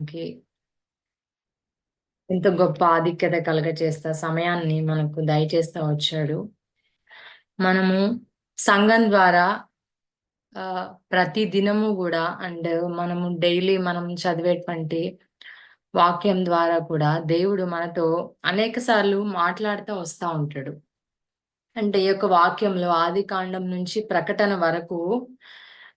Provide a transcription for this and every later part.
మనకి ఎంతో గొప్ప ఆధిక్యత కలగ చేస్తా సమయాన్ని మనకు దయచేస్తా వచ్చాడు. మనము సంఘం ద్వారా ప్రతి దినము కూడా అండ్ మనము డైలీ మనం చదివేటువంటి వాక్యం ద్వారా కూడా దేవుడు మనతో అనేక సార్లు మాట్లాడుతూ వస్తూ ఉంటాడు. అంటే ఈ యొక్క వాక్యంలో ఆది కాండం నుంచి ప్రకటన వరకు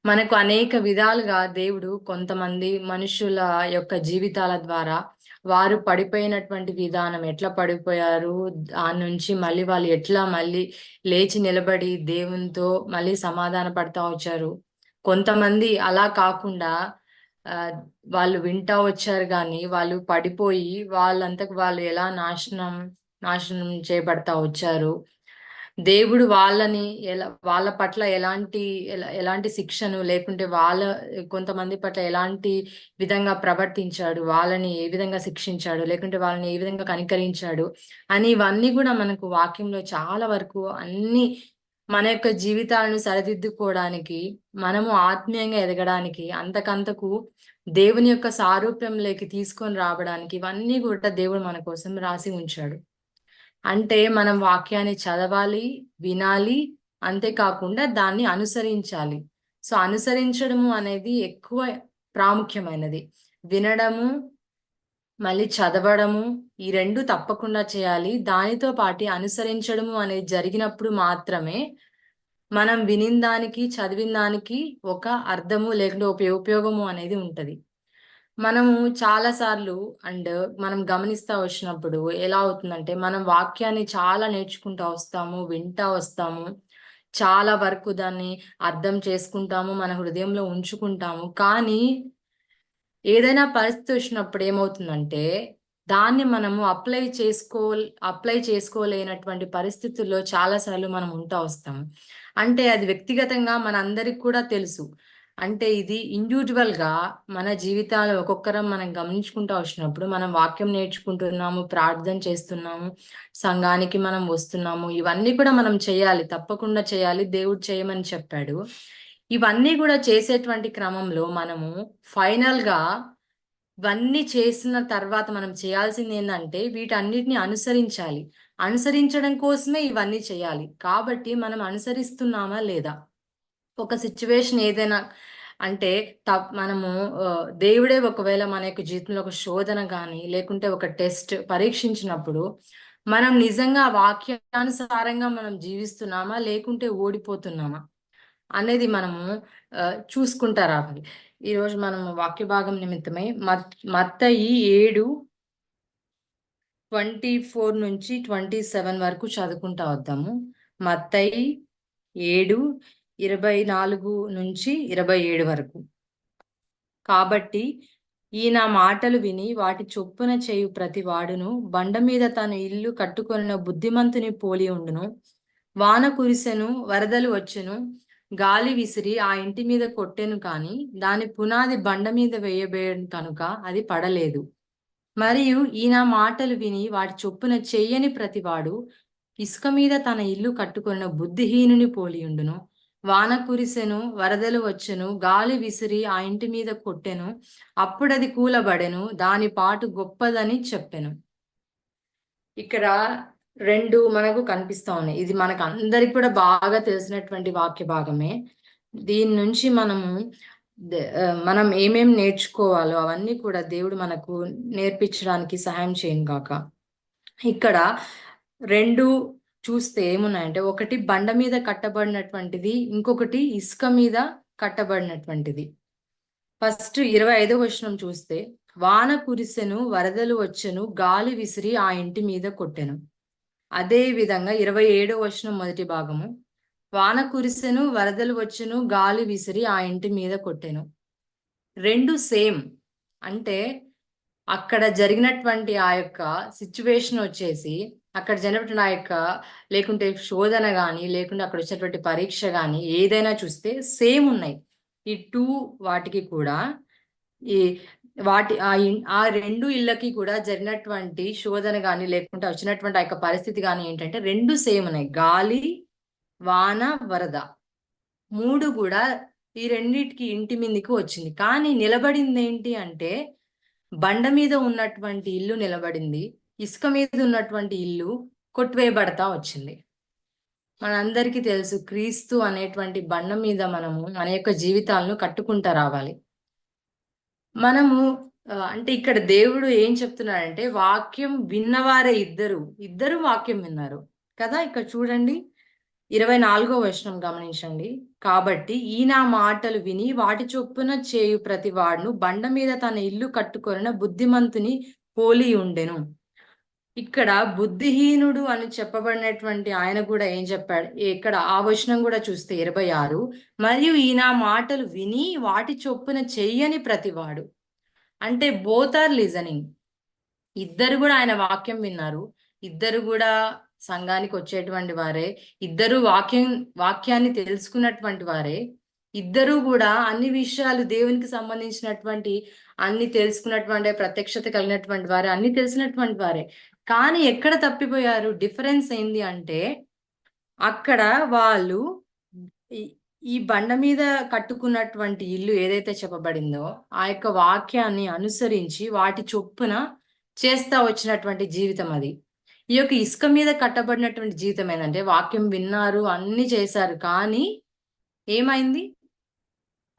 మనకు అనేక విధాలుగా దేవుడు కొంతమంది మనుషుల యొక్క జీవితాల ద్వారా వారు పడిపోయినటువంటి విధానం ఎట్లా పడిపోయారు దాని నుంచి మళ్ళీ వాళ్ళు ఎట్లా మళ్ళీ లేచి నిలబడి దేవునితో మళ్ళీ సమాధాన పడతా వచ్చారు. కొంతమంది అలా కాకుండా వాళ్ళు వింటా వచ్చారు కానీ వాళ్ళు పడిపోయి వాళ్ళంతకు వాళ్ళు ఎలా నాశనం నాశనం చేయబడతా వచ్చారు. దేవుడు వాళ్ళని ఎలా వాళ్ళ పట్ల ఎలాంటి ఎలాంటి శిక్షను లేకుంటే వాళ్ళ కొంతమంది పట్ల ఎలాంటి విధంగా ప్రవర్తించాడు వాళ్ళని ఏ విధంగా శిక్షించాడు లేకుంటే వాళ్ళని ఏ విధంగా కనికరించాడు అని ఇవన్నీ కూడా మనకు వాక్యంలో చాలా వరకు అన్ని మన యొక్క జీవితాలను సరిదిద్దుకోవడానికి మనము ఆత్మీయంగా ఎదగడానికి అంతకంతకు దేవుని యొక్క సారూప్యంలోకి తీసుకొని రావడానికి ఇవన్నీ కూడా దేవుడు మన కోసం రాసి ఉంచాడు. అంటే మనం వాక్యాన్ని చదవాలి వినాలి అంతేకాకుండా దాన్ని అనుసరించాలి. సో అనుసరించడము అనేది ఎక్కువ ప్రాముఖ్యమైనది. వినడము మళ్ళీ చదవడము ఈ రెండు తప్పకుండా చేయాలి. దానితో పాటు అనుసరించడము అనేది జరిగినప్పుడు మాత్రమే మనం వినిన దానికి చదివిన దానికి ఒక అర్థము లేకుంటే ఉపయోగము అనేది ఉంటుంది. మనము చాలాసార్లు అండ్ మనం గమనిస్తా వచ్చినప్పుడు ఎలా అవుతుందంటే మనం వాక్యాన్ని చాలా నేర్చుకుంటా వస్తాము వింటా వస్తాము. చాలా వరకు దాన్ని అర్థం చేసుకుంటాము మన హృదయంలో ఉంచుకుంటాము. కానీ ఏదైనా పరిస్థితి వచ్చినప్పుడు ఏమవుతుందంటే దాన్ని మనము అప్లై చేసుకో అప్లై చేసుకోలేనటువంటి పరిస్థితుల్లో చాలాసార్లు మనం ఉంటా వస్తాం అంటే అది వ్యక్తిగతంగా మన అందరికి కూడా తెలుసు. అంటే ఇది ఇండివిజువల్గా మన జీవితాలు ఒక్కొక్కరం మనం గమనించుకుంటూ వచ్చినప్పుడు మనం వాక్యం నేర్చుకుంటున్నాము ప్రార్థన చేస్తున్నాము సంఘానికి మనం వస్తున్నాము ఇవన్నీ కూడా మనం చేయాలి తప్పకుండా చేయాలి దేవుడు చేయమని చెప్పాడు. ఇవన్నీ కూడా చేసేటువంటి క్రమంలో మనము ఫైనల్గా ఇవన్నీ చేసిన తర్వాత మనం చేయాల్సింది ఏంటంటే వీటన్నిటిని అనుసరించాలి. అనుసరించడం కోసమే ఇవన్నీ చేయాలి. కాబట్టి మనం అనుసరిస్తున్నామా లేదా? ఒక సిచ్యువేషన్ ఏదైనా అంటే త మనము దేవుడే ఒకవేళ మన యొక్క జీవితంలో ఒక శోధన కానీ లేకుంటే ఒక టెస్ట్ పరీక్షించినప్పుడు మనం నిజంగా వాక్యానుసారంగా మనం జీవిస్తున్నామా లేకుంటే ఓడిపోతున్నామా అనేది మనము చూసుకుంటా అవి ఈరోజు మనం వాక్య భాగం నిమిత్తమై మత్తయి ఏడు ట్వంటీ ఫోర్ నుంచి ట్వంటీ సెవెన్ వరకు చదువుకుంటా వద్దాము. మత్తయి ఏడు ఇరవై నాలుగు నుంచి ఇరవై ఏడు వరకు. కాబట్టి ఈయన మాటలు విని వాటి చొప్పున చేయు ప్రతి వాడును. బండ మీద తను ఇల్లు కట్టుకొనిన బుద్ధిమంతుని పోలి ఉండును. వాన కురిసెను వరదలు వచ్చెను. గాలి విసిరి ఆ ఇంటి మీద కొట్టెను కాని దాని పునాది బండ మీద వేయబేయను కనుక అది పడలేదు. మరియు ఈయన మాటలు విని వాటి చొప్పున చెయ్యని ప్రతివాడు ఇసుక మీద తన ఇల్లు కట్టుకున్న బుద్ధిహీనుని పోలియుండును వాన కురిసెను వరదలు వచ్చెను గాలి విసిరి ఆ ఇంటి మీద కొట్టెను అప్పుడది కూలబడెను దాని పాటు గొప్పదని చెప్పెను. ఇక్కడ రెండు మనకు కనిపిస్తా ఉన్నాయి. ఇది మనకు అందరికి కూడా బాగా తెలిసినటువంటి వాక్య భాగమే. దీని నుంచి మనము మనం ఏమేం నేర్చుకోవాలో అవన్నీ కూడా దేవుడు మనకు నేర్పించడానికి సహాయం చేయను కాక ఇక్కడ రెండు చూస్తే ఏమున్నాయంటే ఒకటి బండ మీద కట్టబడినటువంటిది ఇంకొకటి ఇసుక మీద కట్టబడినటువంటిది. ఫస్ట్ ఇరవై ఐదో వచనం చూస్తే వాన కురిసెను వరదలు వచ్చెను గాలి విసిరి ఆ ఇంటి మీద కొట్టెను. అదే విధంగా ఇరవై ఏడో వచనం మొదటి భాగము వాన కురిసెను వరదలు వచ్చెను గాలి విసిరి ఆ ఇంటి మీద కొట్టెను. రెండు సేమ్ అంటే అక్కడ జరిగినటువంటి ఆ యొక్క సిచ్యువేషన్ వచ్చేసి అక్కడ జనపటి నాయక యొక్క లేకుంటే శోధన కానీ లేకుంటే అక్కడ వచ్చినటువంటి పరీక్ష కానీ ఏదైనా చూస్తే సేమ్ ఉన్నాయి. ఈ టూ వాటికి కూడా ఈ వాటి ఆ ఆ రెండు ఇళ్ళకి కూడా జరిగినటువంటి శోధన కానీ లేకుంటే వచ్చినటువంటి ఆ యొక్క పరిస్థితి కానీ ఏంటంటే రెండు సేమ్ ఉన్నాయి. గాలి వాన వరద. మూడు కూడా ఈ రెండింటికి ఇంటి మీదకి వచ్చింది. కానీ నిలబడింది ఏంటి అంటే బండ మీద ఉన్నటువంటి ఇల్లు నిలబడింది. ఇసుక మీద ఉన్నటువంటి ఇల్లు కొట్టివేయబడతా వచ్చింది. మనందరికీ తెలుసు క్రీస్తు అనేటువంటి బండ మీద మనము మన యొక్క జీవితాలను కట్టుకుంటా రావాలి. మనము అంటే ఇక్కడ దేవుడు ఏం చెప్తున్నాడంటే వాక్యం విన్నవారే ఇద్దరు ఇద్దరు వాక్యం విన్నారు. కదా ఇక్కడ చూడండి ఇరవై నాలుగో వచనం గమనించండి. కాబట్టి ఈయన మాటలు విని వాటి చొప్పున చేయు ప్రతి వాడును బండ మీద తన ఇల్లు కట్టుకొనిన బుద్ధిమంతుని పోలి ఉండెను. ఇక్కడ బుద్ధిహీనుడు అని చెప్పబడినటువంటి ఆయన కూడా ఏం చెప్పాడు? ఇక్కడ ఆ వచనం కూడా చూస్తే ఇరవై ఆరు. మరియు ఈయన మాటలు విని వాటి చొప్పున చెయ్యని ప్రతివాడు. అంటే బోత్ ఆర్ లిజనింగ్ ఇద్దరు కూడా ఆయన వాక్యం విన్నారు. ఇద్దరు కూడా సంఘానికి వచ్చేటువంటి వారే. ఇద్దరు వాక్యం వాక్యాన్ని తెలుసుకున్నటువంటి వారే. ఇద్దరూ కూడా అన్ని విషయాలు దేవునికి సంబంధించినటువంటి అన్ని తెలుసుకున్నటువంటి ప్రత్యక్షత కలిగినటువంటి వారే అన్ని తెలిసినటువంటి వారే. కానీ ఎక్కడ తప్పిపోయారు? డిఫరెన్స్ ఏంది అంటే అక్కడ వాళ్ళు ఈ- ఈ బండ మీద కట్టుకున్నటువంటి ఇల్లు ఏదైతే చెప్పబడిందో ఆ యొక్క వాక్యాన్ని అనుసరించి వాటి చొప్పున చేస్తా వచ్చినటువంటి జీవితం అది. ఈ యొక్క ఇసుక మీద కట్టబడినటువంటి జీవితం ఏంటంటే వాక్యం విన్నారు అన్ని చేశారు కానీ ఏమైంది?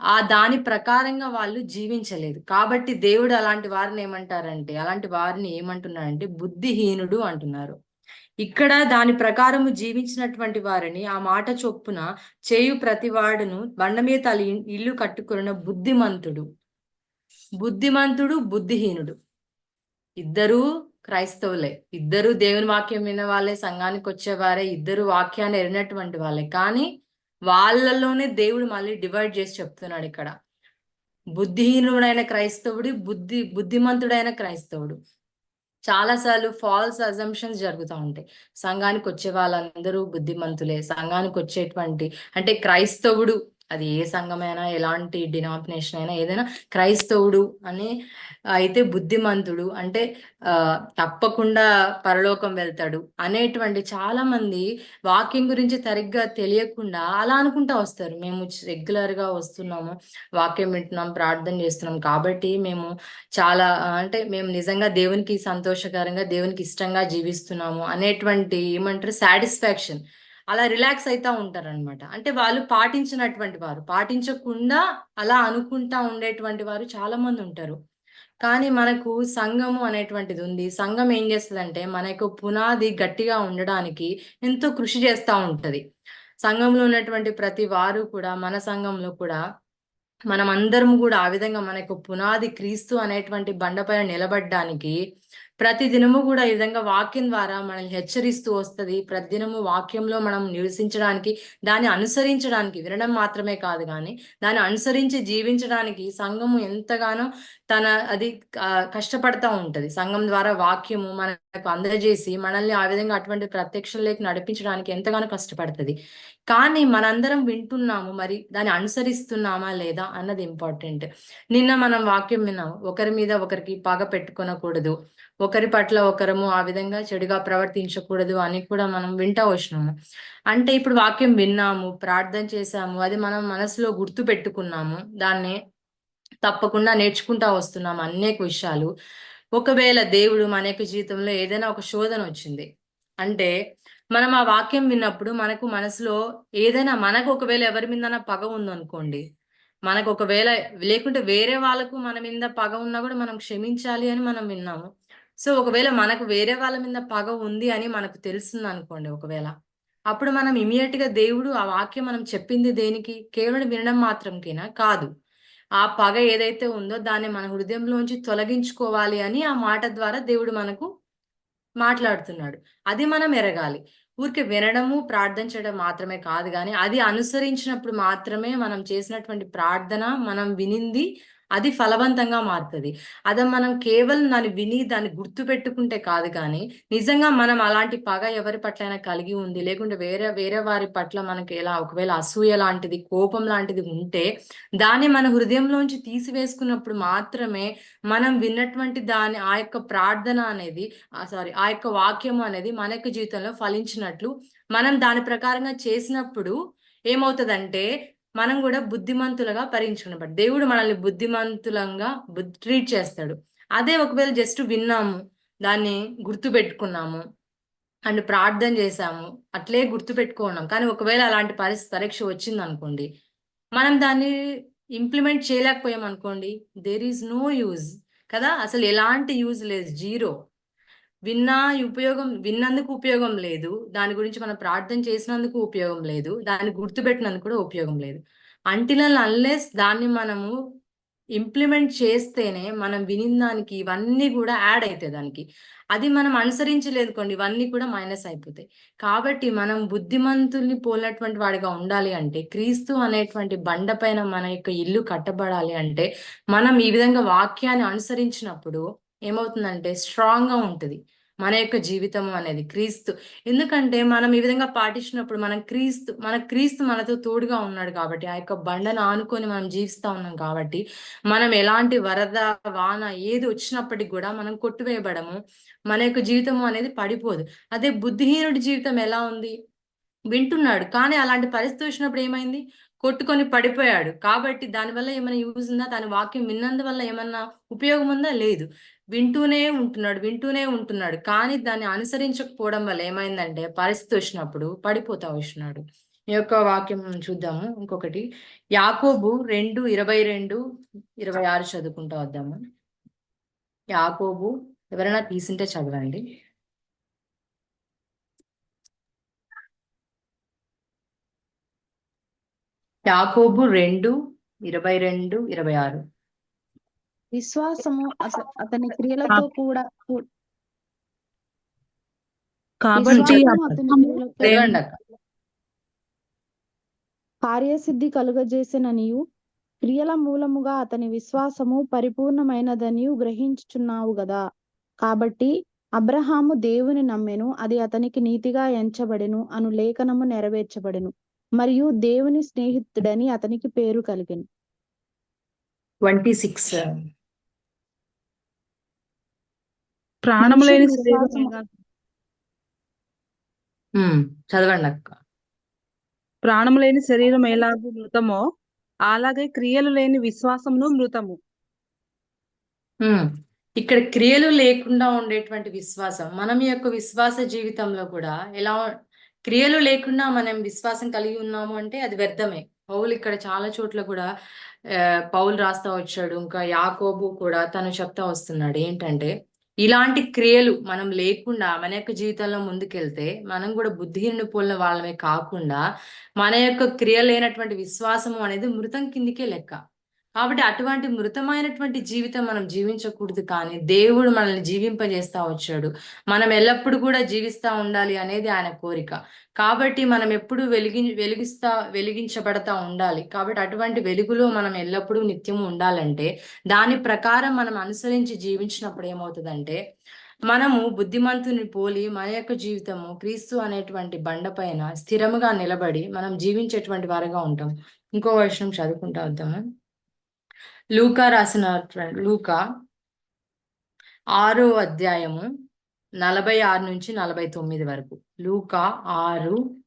ఆ దాని ప్రకారంగా వాళ్ళు జీవించలేదు. కాబట్టి దేవుడు అలాంటి వారిని ఏమంటారంటే అలాంటి వారిని ఏమంటున్నారంటే బుద్ధిహీనుడు అంటున్నారు. ఇక్కడ దాని ప్రకారము జీవించినటువంటి వారిని ఆ మాట చొప్పున చేయు ప్రతివాడును బండ మీద తల ఇల్లు కట్టుకున్న బుద్ధిమంతుడు. బుద్ధిమంతుడు బుద్ధిహీనుడు. ఇద్దరూ క్రైస్తవులే. ఇద్దరు దేవుని వాక్యం విన్న వాళ్ళే సంఘానికి వచ్చేవారే ఇద్దరు వాక్యాన్ని ఎరినటువంటి వాళ్ళే. కానీ వాళ్ళలోనే దేవుడు మళ్ళీ డివైడ్ చేసి చెప్తున్నాడు ఇక్కడ. బుద్ధిహీనుడైన క్రైస్తవుడు బుద్ధి బుద్ధిమంతుడైన క్రైస్తవుడు. చాలాసార్లు ఫాల్స్ అజంప్షన్స్ జరుగుతూ ఉంటాయి. సంఘానికి వచ్చే వాళ్ళందరూ బుద్ధిమంతులే. సంఘానికి వచ్చేటువంటి అంటే క్రైస్తవుడు అది ఏ సంఘమైనా ఎలాంటి డినామినేషన్ అయినా ఏదైనా క్రైస్తవుడు అని అయితే బుద్ధిమంతుడు అంటే తప్పకుండా పరలోకం వెళ్తాడు అనేటువంటి చాలా మంది వాక్యం గురించి సరిగ్గా తెలియకుండా అలా అనుకుంటా వస్తారు. మేము రెగ్యులర్గా వస్తున్నాము వాక్యం వింటున్నాం ప్రార్థన చేస్తున్నాం కాబట్టి మేము చాలా అంటే మేము నిజంగా దేవునికి సంతోషకరంగా దేవునికి ఇష్టంగా జీవిస్తున్నాము అనేటువంటి ఏమంటారు సాటిస్ఫాక్షన్ అలా రిలాక్స్ అవుతా ఉంటారన్నమాట. అంటే వాళ్ళు పాటించినటువంటి వారు పాటించకుండా అలా అనుకుంటా ఉండేటువంటి వారు చాలా మంది ఉంటారు. కానీ మనకు సంఘము అనేటువంటిది ఉంది. సంఘం ఏం చేస్తుందంటే మన యొక్క పునాది గట్టిగా ఉండడానికి ఎంతో కృషి చేస్తూ ఉంటుంది. సంఘంలో ఉన్నటువంటి ప్రతి వారు కూడా మన సంఘంలో కూడా మనం అందరం కూడా ఆ విధంగా మన యొక్క పునాది క్రీస్తు అనేటువంటి బండపైన నిలబడడానికి ప్రతి దినము కూడా ఈ విధంగా వాక్యం ద్వారా మనల్ని హెచ్చరిస్తూ వస్తది. ప్రతిదినము వాక్యంలో మనం నివసించడానికి దాన్ని అనుసరించడానికి వినడం మాత్రమే కాదు కానీ దాన్ని అనుసరించి జీవించడానికి సంఘము ఎంతగానో తన అది కష్టపడతా ఉంటది. సంఘం ద్వారా వాక్యము మన మనకు అందజేసి మనల్ని ఆ విధంగా అటువంటి ప్రత్యక్షంలోకి నడిపించడానికి ఎంతగానో కష్టపడుతుంది. కానీ మనందరం వింటున్నాము మరి దాన్ని అనుసరిస్తున్నామా లేదా అన్నది ఇంపార్టెంట్. నిన్న మనం వాక్యం విన్నాము ఒకరి మీద ఒకరికి పగ పెట్టుకొనకూడదు ఒకరి పట్ల ఒకరము ఆ విధంగా చెడుగా ప్రవర్తించకూడదు అని కూడా మనం వింటా వచ్చినాము. అంటే ఇప్పుడు వాక్యం విన్నాము ప్రార్థన చేశాము అది మనం మనసులో గుర్తు పెట్టుకున్నాము దాన్ని తప్పకుండా నేర్చుకుంటా వస్తున్నాము అనేక విషయాలు. ఒకవేళ దేవుడు మన యొక్క జీవితంలో ఏదైనా ఒక శోధన వచ్చింది అంటే మనం ఆ వాక్యం విన్నప్పుడు మనకు మనసులో ఏదైనా మనకు ఒకవేళ ఎవరి మీద పగ ఉందనుకోండి మనకు ఒకవేళ లేకుంటే వేరే వాళ్ళకు మన మీద పగ ఉన్నా కూడా మనం క్షమించాలి అని మనం విన్నాము. సో ఒకవేళ మనకు వేరే వాళ్ళ మీద పగ ఉంది అని మనకు తెలుస్తుంది అనుకోండి ఒకవేళ అప్పుడు మనం ఇమీడియట్గా దేవుడు ఆ వాక్యం మనం చెప్పింది దేనికి? కేవలం వినడం మాత్రంకేనా? కాదు. ఆ పగ ఏదైతే ఉందో దాన్ని మన హృదయంలోంచి తొలగించుకోవాలి అని ఆ మాట ద్వారా దేవుడు మనకు మాట్లాడుతున్నాడు. అది మనం ఎరగాలి. ఊరికే వినడము ప్రార్థన చేయడం మాత్రమే కాదు కానీ అది అనుసరించినప్పుడు మాత్రమే మనం చేసినటువంటి ప్రార్థన మనం వినింది అది ఫలవంతంగా మారుతుంది. అది మనం కేవలం దాన్ని విని దాన్ని గుర్తు పెట్టుకుంటే కాదు కానీ నిజంగా మనం అలాంటి పగ ఎవరి పట్లైనా కలిగి ఉంది లేకుంటే వేరే వేరే వారి పట్ల మనకి ఎలా ఒకవేళ అసూయ లాంటిది కోపం లాంటిది ఉంటే దాన్ని మన హృదయంలోంచి తీసివేసుకున్నప్పుడు మాత్రమే మనం విన్నటువంటి దాని ఆ యొక్క ప్రార్థన అనేది సారీ ఆ యొక్క వాక్యం అనేది మన యొక్క జీవితంలో ఫలించినట్లు మనం దాని ప్రకారంగా చేసినప్పుడు ఏమవుతుందంటే మనం కూడా బుద్ధిమంతులుగా పరిగణించుకున్నప్పుడు దేవుడు మనల్ని బుద్ధిమంతులంగా ట్రీట్ చేస్తాడు. అదే ఒకవేళ జస్ట్ విన్నాము దాన్ని గుర్తుపెట్టుకున్నాము అండ్ ప్రార్థన చేశాము అట్లే గుర్తుపెట్టుకున్నాం. కానీ ఒకవేళ అలాంటి పరిస్థితి పరీక్ష వచ్చింది అనుకోండి మనం దాన్ని ఇంప్లిమెంట్ చేయలేకపోయాం అనుకోండి దేర్ ఈజ్ నో యూజ్ కదా? అసలు ఎలాంటి యూజ్ లేదు. జీరో విన్నా ఉపయోగం విన్నందుకు ఉపయోగం లేదు. దాని గురించి మనం ప్రార్థన చేసినందుకు ఉపయోగం లేదు. దాన్ని గుర్తుపెట్టినందుకు కూడా ఉపయోగం లేదు. అంటిల్ అన్లెస్ దాన్ని మనము ఇంప్లిమెంట్ చేస్తేనే మనం వినిన దానికి ఇవన్నీ కూడా యాడ్ అవుతాయి దానికి. అది మనం అనుసరించలేదు కొన్ని ఇవన్నీ కూడా మైనస్ అయిపోతాయి. కాబట్టి మనం బుద్ధిమంతుల్ని పోలినటువంటి వాడిగా ఉండాలి అంటే క్రీస్తు అనేటువంటి బండ పైన మన యొక్క ఇల్లు కట్టబడాలి అంటే మనం ఈ విధంగా వాక్యాన్ని అనుసరించినప్పుడు ఏమవుతుందంటే స్ట్రాంగ్గా ఉంటుంది. మన యొక్క జీవితం అనేది క్రీస్తు. ఎందుకంటే మనం ఈ విధంగా పాటించినప్పుడు మనం క్రీస్తు మన క్రీస్తు మనతో తోడుగా ఉన్నాడు కాబట్టి ఆ యొక్క బండను ఆనుకొని మనం జీవిస్తా ఉన్నాం కాబట్టి మనం ఎలాంటి వరద వాన ఏది వచ్చినప్పటికి కూడా మనం కొట్టువేయబడము. మన యొక్క జీవితం అనేది పడిపోదు. అదే బుద్ధిహీనుడి జీవితం ఎలా ఉంది? వింటున్నాడు. కానీ అలాంటి పరిస్థితి వచ్చినప్పుడు ఏమైంది? కొట్టుకొని పడిపోయాడు. కాబట్టి దానివల్ల ఏమైనా యూజ్ ఉందా? దాని వాక్యం విన్నందువల్ల ఏమన్నా ఉపయోగం ఉందా? లేదు. వింటూనే ఉంటున్నాడు వింటూనే ఉంటున్నాడు. కానీ దాన్ని అనుసరించకపోవడం వల్ల ఏమైందంటే పరిస్థితి వచ్చినప్పుడు పడిపోతా వచ్చినాడు. ఈ యొక్క వాక్యం చూద్దాము. ఇంకొకటి. యాకోబు రెండు ఇరవై రెండు ఇరవై ఆరు చదువుకుంటా వద్దాము. యాకోబు ఎవరైనా తీసింటే చదవండి. యాకోబు రెండు ఇరవై రెండు ఇరవై ఆరు. విశ్వాసము అత- అతని క్రియలతో కూడా కాబట్టి కార్యసిద్ధి కలుగజేసిననియు క్రియల మూలముగా అతని విశ్వాసము పరిపూర్ణమైనదనియు గ్రహించుచున్నావు గదా. కాబట్టి అబ్రహాము దేవుని నమ్మెను అది అతనికి నీతిగా ఎంచబడెను అను లేఖనము నెరవేర్చబడెను మరియు దేవుని స్నేహితుడని అతనికి పేరు కలిగెను. Twenty six. ప్రాణము లేని చదవండి అక్క. ప్రాణము లేని శరీరం ఎలాగూ మృతమో అలాగే క్రియలు లేని విశ్వాసమును మృతము. ఇక్కడ క్రియలు లేకుండా ఉండేటువంటి విశ్వాసం మనం యొక్క విశ్వాస జీవితంలో కూడా ఎలా క్రియలు లేకుండా మనం విశ్వాసం కలిగి ఉన్నాము అంటే అది వ్యర్థమే. పౌలు ఇక్కడ చాలా చోట్ల కూడా పౌలు రాస్తా వచ్చాడు ఇంకా యాకోబు కూడా తను చెప్తా వస్తున్నాడు ఏంటంటే ఇలాంటి క్రియలు మనం లేకుండా మన యొక్క జీవితంలో ముందుకెళ్తే మనం కూడా బుద్ధిహీనుని పోలిన వాళ్ళమే కాకుండా మన యొక్క క్రియ లేనటువంటి విశ్వాసము అనేది మృతం కిందికే లెక్క. కాబట్టి అటువంటి మృతమైనటువంటి జీవితం మనం జీవించకూడదు కానీ దేవుడు మనల్ని జీవింపజేస్తా వచ్చాడు. మనం ఎల్లప్పుడూ కూడా జీవిస్తా ఉండాలి అనేది ఆయన కోరిక. కాబట్టి మనం ఎప్పుడు వెలిగి వెలిగిస్తా వెలిగించబడతా ఉండాలి. కాబట్టి అటువంటి వెలుగులో మనం ఎల్లప్పుడూ నిత్యము ఉండాలంటే దాని ప్రకారం మనం అనుసరించి జీవించినప్పుడు ఏమవుతుందంటే మనము బుద్ధిమంతుని పోలి మన యొక్క జీవితము క్రీస్తు అనేటువంటి బండ పైన స్థిరముగా నిలబడి మనం జీవించేటువంటి వారుగా ఉంటాం. ఇంకో వర్షం చదువుకుంటా వద్దాము? లూకా రాసిన లూకా ఆరో అధ్యాయము నలభై ఆరు నుంచి నలభై తొమ్మిది వరకు. లూకా ఆరు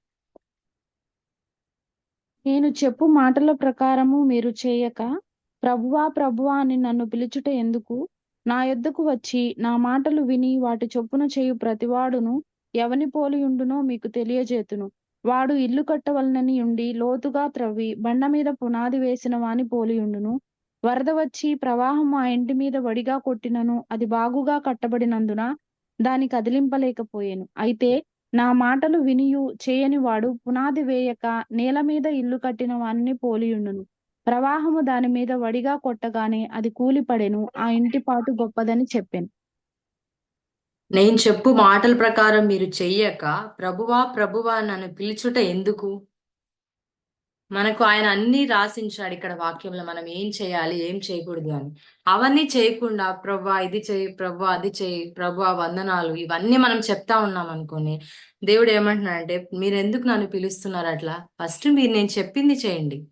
నేను చెప్పు మాటల ప్రకారము మీరు చేయక ప్రభువా ప్రభువా అని నన్ను పిలుచుట ఎందుకు? నా యొద్దకు వచ్చి నా మాటలు విని వాటి చొప్పున చేయు ప్రతివాడును ఎవని పోలి ఉండునో మీకు తెలియజేతును. వాడు ఇల్లు కట్టవలనని ఉండి లోతుగా త్రవ్వి బండ మీద పునాది వేసిన వాని పోలి ఉండును. వరద వచ్చి ప్రవాహం ఆ ఇంటి మీద వడిగా కొట్టినను అది బాగుగా కట్టబడినందున దాని కదిలింపలేకపోయాను. అయితే నా మాటలు వినియు చేయని వాడు పునాది వేయక నేల మీద ఇల్లు కట్టిన వాణ్ణి పోలియుండును. ప్రవాహము దాని మీద వడిగా కొట్టగానే అది కూలిపడెను ఆ ఇంటి పాటు గొప్పదని చెప్పాను. నేను చెప్పు మాటల ప్రకారం మీరు చెయ్యక ప్రభువా ప్రభువా నన్ను పిలుచుట ఎందుకు? మనకు ఆయన అన్ని రాసించాడు ఇక్కడ వాక్యంలో. మనం ఏం చేయాలి ఏం చేయకూడదు అని. అవన్నీ చేయకుండా ప్రభా ఇది చేయి ప్రభా అది చేయి ప్రభా వందనాలు ఇవన్నీ మనం చెప్తా ఉన్నాం అనుకోని దేవుడు ఏమంటున్నాడంటే మీరు ఎందుకు నన్ను పిలుస్తున్నారు అట్లా? ఫస్ట్ మీరు నేను చెప్పింది చేయండి.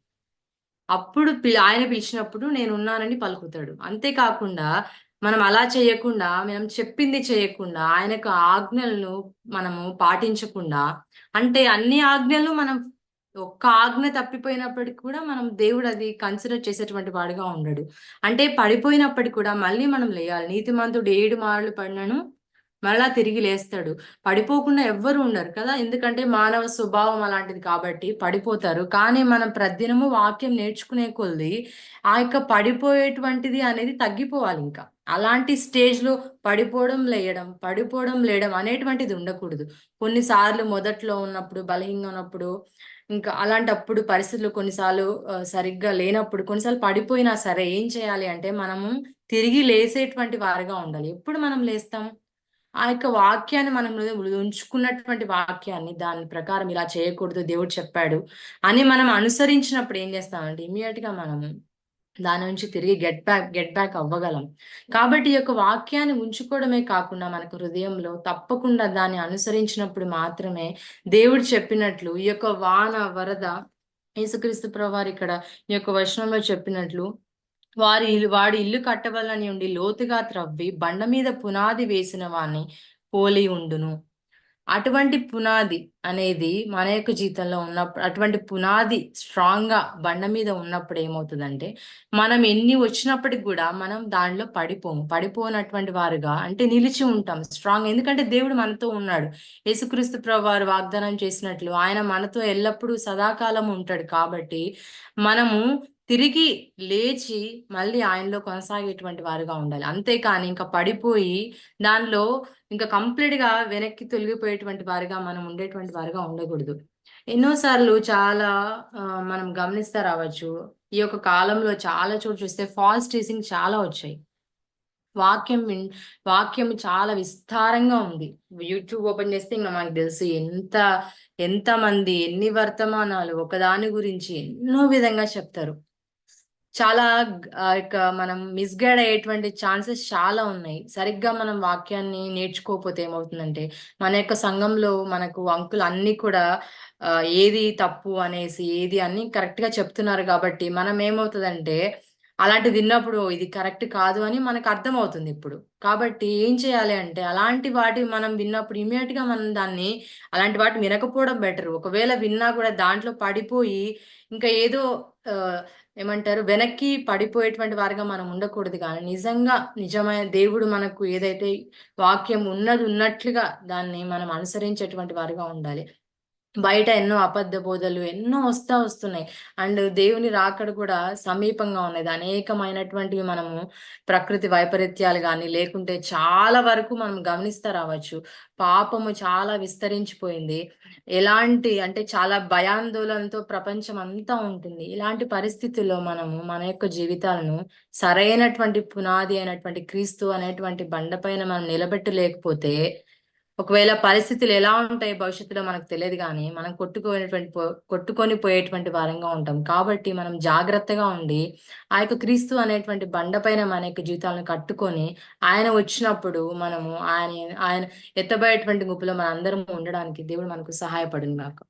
అప్పుడు పి- ఆయన పిలిచినప్పుడు నేను ఉన్నానని పలుకుతాడు. అంతేకాకుండా మనం అలా చేయకుండా మనం చెప్పింది చేయకుండా ఆయనకు ఆజ్ఞలను మనము పాటించకుండా అంటే అన్ని ఆజ్ఞలు మనం ఒక్క ఆజ్ఞ తప్పిపోయినప్పటికి కూడా మనం దేవుడు అది కన్సిడర్ చేసేటువంటి వాడుగా ఉండడు. అంటే పడిపోయినప్పటికి కూడా మళ్ళీ మనం లేయాలి. నీతిమంతుడు ఏడు మార్లు పడినను మరలా తిరిగి లేస్తాడు. పడిపోకుండా ఎవ్వరు ఉండరు కదా? ఎందుకంటే మానవ స్వభావం అలాంటిది కాబట్టి పడిపోతారు. కానీ మనం ప్రతిదినము వాక్యం నేర్చుకునే కొద్ది ఆ యొక్క పడిపోయేటువంటిది అనేది తగ్గిపోవాలి ఇంకా. అలాంటి స్టేజ్లో పడిపోవడం లేయడం పడిపోవడం లేయడం అనేటువంటిది ఉండకూడదు. కొన్నిసార్లు మొదట్లో ఉన్నప్పుడు బలహీనంగా ఉన్నప్పుడు ఇంకా అలాంటప్పుడు పరిస్థితులు కొన్నిసార్లు సరిగ్గా లేనప్పుడు కొన్నిసార్లు పడిపోయినా సరే ఏం చేయాలి అంటే మనము తిరిగి లేసేటువంటి వారిగా ఉండాలి. ఎప్పుడు మనం లేస్తాం? ఆ యొక్క వాక్యాన్ని మనం ఉంచుకున్నటువంటి వాక్యాన్ని దాని ప్రకారం ఇలా చేయకూడదు దేవుడు చెప్పాడు అని మనం అనుసరించినప్పుడు ఏం చేస్తామంటే ఇమీడియట్గా మనము దాని నుంచి తిరిగి గెట్ బ్యాక్ గెట్ బ్యాక్ అవ్వగలం. కాబట్టి ఈ యొక్క వాక్యాన్ని ఉంచుకోవడమే కాకుండా మనకు హృదయంలో తప్పకుండా దాన్ని అనుసరించినప్పుడు మాత్రమే దేవుడు చెప్పినట్లు ఈ యొక్క వాన వరద యేసుక్రీస్తు ప్రభువారు ఇక్కడ ఈ యొక్క వచనంలో చెప్పినట్లు వారి ఇల్లు వాడి ఇల్లు కట్టవలని ఉండి లోతుగా త్రవ్వి బండ మీద పునాది వేసిన వాణ్ణి పోలి ఉండును. అటువంటి పునాది అనేది మన యొక్క జీవితంలో ఉన్నప్పుడు అటువంటి పునాది స్ట్రాంగ్గా బండ మీద ఉన్నప్పుడు ఏమవుతుందంటే మనం ఎన్ని వచ్చినప్పటికి కూడా మనం దానిలో పడిపోము. పడిపోనటువంటి వారుగా అంటే నిలిచి ఉంటాం స్ట్రాంగ్ ఎందుకంటే దేవుడు మనతో ఉన్నాడు. యేసుక్రీస్తు ప్రభు వారు వాగ్దానం చేసినట్లు ఆయన మనతో ఎల్లప్పుడూ సదాకాలం ఉంటాడు కాబట్టి మనము తిరిగి లేచి మళ్ళీ ఆయనలో కొనసాగేటువంటి వారుగా ఉండాలి. అంతేకాని ఇంకా పడిపోయి దానిలో ఇంకా కంప్లీట్గా వెనక్కి తొలగిపోయేటువంటి వారిగా మనం ఉండేటువంటి వారిగా ఉండకూడదు. ఎన్నోసార్లు చాలా మనం గమనిస్తా రావచ్చు. ఈ యొక్క కాలంలో చాలా చోటు చూస్తే ఫాల్స్ టీచింగ్ చాలా వచ్చాయి. వాక్యం వాక్యం చాలా విస్తారంగా ఉంది. యూట్యూబ్ ఓపెన్ చేస్తే ఇంకా మనకు తెలుసు ఎంత ఎంతమంది ఎన్ని వర్తమానాలు ఒకదాని గురించి ఎన్నో విధంగా చెప్తారు. చాలా ఇక యొక్క మనం మిస్గైడ్ అయ్యేటువంటి ఛాన్సెస్ చాలా ఉన్నాయి. సరిగ్గా మనం వాక్యాన్ని నేర్చుకోకపోతే ఏమవుతుందంటే మన యొక్క సంఘంలో మనకు అంకులు అన్ని కూడా ఏది తప్పు అనేసి ఏది అన్ని కరెక్ట్గా చెప్తున్నారు కాబట్టి మనం ఏమవుతుందంటే అలాంటి విన్నప్పుడు ఇది కరెక్ట్ కాదు అని మనకు అర్థమవుతుంది ఇప్పుడు. కాబట్టి ఏం చేయాలి అంటే అలాంటి వాటి మనం విన్నప్పుడు ఇమీడియట్గా మనం దాన్ని అలాంటి వాటి వినకపోవడం బెటర్ ఒకవేళ విన్నా కూడా దాంట్లో పడిపోయి ఇంకా ఏదో ఏమంటారు వెనక్కి పడిపోయేటువంటి వారిగా మనం ఉండకూడదు కానీ నిజంగా నిజమైన దేవుడు మనకు ఏదైతే వాక్యం ఉన్నది ఉన్నట్లుగా దాన్ని మనం అనుసరించేటువంటి వారిగా ఉండాలి. బయట ఎన్నో అబద్ధ బోధలు ఎన్నో వస్తా వస్తున్నాయి. అండ్ దేవుని రాకడ కూడా సమీపంగా ఉన్నది. అనేకమైనటువంటివి మనము ప్రకృతి వైపరీత్యాలు కానీ లేకుంటే చాలా వరకు మనం గమనిస్తా రావచ్చు. పాపము చాలా విస్తరించిపోయింది. ఎలాంటి అంటే చాలా భయాందోళనతో ప్రపంచం అంతా ఉంటుంది. ఇలాంటి పరిస్థితుల్లో మనము మన యొక్క జీవితాలను సరైనటువంటి పునాది అయినటువంటి క్రీస్తు అనేటువంటి బండపైన మనం నిలబెట్టలేకపోతే ఒకవేళ పరిస్థితులు ఎలా ఉంటాయి భవిష్యత్తులో మనకు తెలియదు కానీ మనం కొట్టుకునేటువంటి పో- కొట్టుకొని పోయేటువంటి వారంగా ఉంటాం. కాబట్టి మనం జాగ్రత్తగా ఉండి ఆ యొక్క క్రీస్తు అనేటువంటి బండపైన మన యొక్క జీవితాలను కట్టుకొని ఆయన వచ్చినప్పుడు మనము ఆయన ఆయన ఎత్తబోయేటువంటి గుంపులో మన అందరం ఉండడానికి దేవుడు మనకు సహాయపడింది నాకు